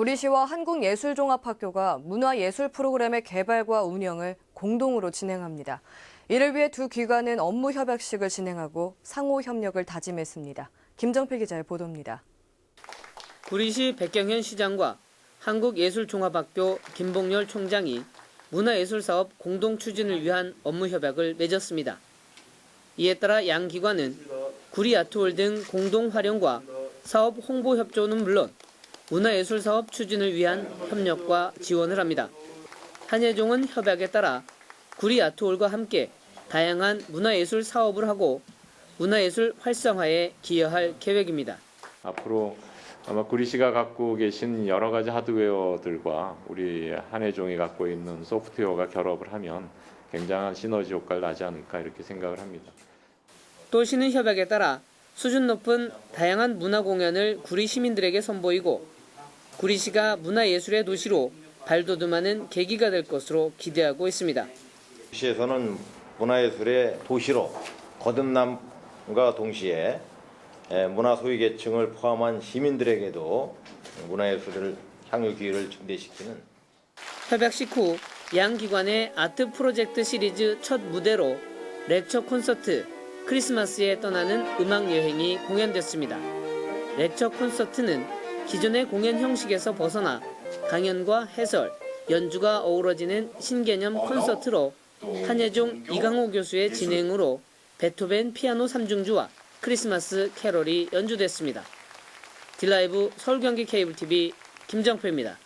구리시와 한국예술종합학교가 문화예술 프로그램의 개발과 운영을 공동으로 진행합니다. 이를 위해 두 기관은 업무 협약식을 진행하고 상호 협력을 다짐했습니다. 김정필 기자의 보도입니다. 구리시 백경현 시장과 한국예술종합학교 김봉열 총장이 문화예술사업 공동 추진을 위한 업무 협약을 맺었습니다. 이에 따라 양 기관은 구리아트홀 등 공동 활용과 사업 홍보 협조는 물론 문화예술 사업 추진을 위한 협력과 지원을 합니다. 한예종은 협약에 따라 구리 아트홀과 함께 다양한 문화예술 사업을 하고 문화예술 활성화에 기여할 계획입니다. 앞으로 아마 구리시가 갖고 계신 여러 가지 하드웨어들과 우리 한해종이 갖고 있는 소프트웨어가 결합을 하면 굉장한 시너지 효과를 나지 않을까 이렇게 생각을 합니다. 또 시는 협약에 따라 수준 높은 다양한 문화 공연을 구리 시민들에게 선보이고 구리시가 문화예술의 도시로 발돋움하는 계기가 될 것으로 기대하고 있습니다. 시에서는 문화예술의 도시로 거듭남과 동시에 에, 문화 소유 계층을 포함한 시민들에게도 문화예술을 향유 기회를 증대시키는 협약 식 후 양 기관의 아트 프로젝트 시리즈 첫 무대로 렉처 콘서트 크리스마스에 떠나는 음악 여행이 공연됐습니다. 렉처 콘서트는 기존의 공연 형식에서 벗어나 강연과 해설, 연주가 어우러지는 신개념 콘서트로 한예종 이강호 교수의 진행으로 베토벤 피아노 3중주와 크리스마스 캐롤이 연주됐습니다. 딜라이브 서울경기 케이블TV 김정표입니다.